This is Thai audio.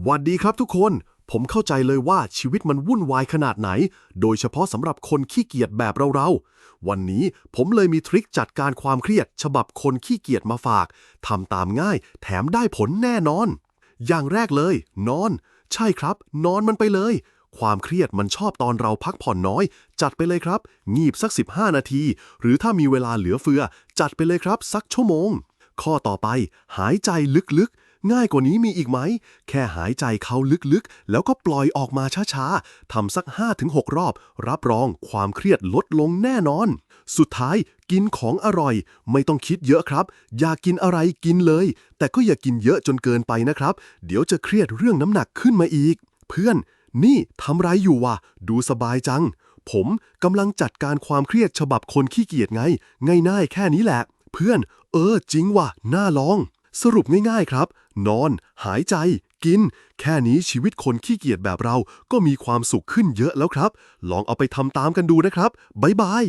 หวัดดีครับทุกคน ผมเข้าใจเลยว่าชีวิตมันวุ่นวายขนาดไหน โดยเฉพาะสำหรับคนขี้เกียจแบบเราๆ วันนี้ผมเลยมีทริคจัดการความเครียด ฉบับคนขี้เกียจมาฝากทำตามง่าย แถมได้ผลแน่นอน อย่างแรกเลย นอน ใช่ครับ นอนมันไปเลย ความเครียดมันชอบตอนเราพักผ่อนน้อย จัดไปเลยครับ งีบสัก 15 นาที หรือถ้ามีเวลาเหลือเฟือ จัดไปเลยครับ สักชั่วโมง ข้อต่อไป หายใจลึกๆ ง่ายกว่านี้มีอีกไหม แค่หายใจเข้าลึกๆ แล้วก็ปล่อยออกมาช้าๆ ทำสัก 5-6 รอบ รับรองความเครียดลดลงแน่นอน สุดท้ายกินของอร่อย ไม่ต้องคิดเยอะครับ อยากกินอะไรกินเลย แต่ก็อย่ากินเยอะจนเกินไปนะครับ เดี๋ยวจะเครียดเรื่องน้ำหนักขึ้นมาอีก เพื่อน นี่ทำไรอยู่วะดูสบายจัง ผมกำลังจัดการความเครียดฉบับคนขี้เกียจไง ง่ายๆแค่นี้แหละ เพื่อน เออ จริงว่ะน่าลอง สรุปง่ายๆครับ นอน หายใจ กิน แค่นี้ชีวิตคนขี้เกียจแบบเราก็มีความสุขขึ้นเยอะแล้วครับ ลองเอาไปทำตามกันดูนะครับ บ๊ายบาย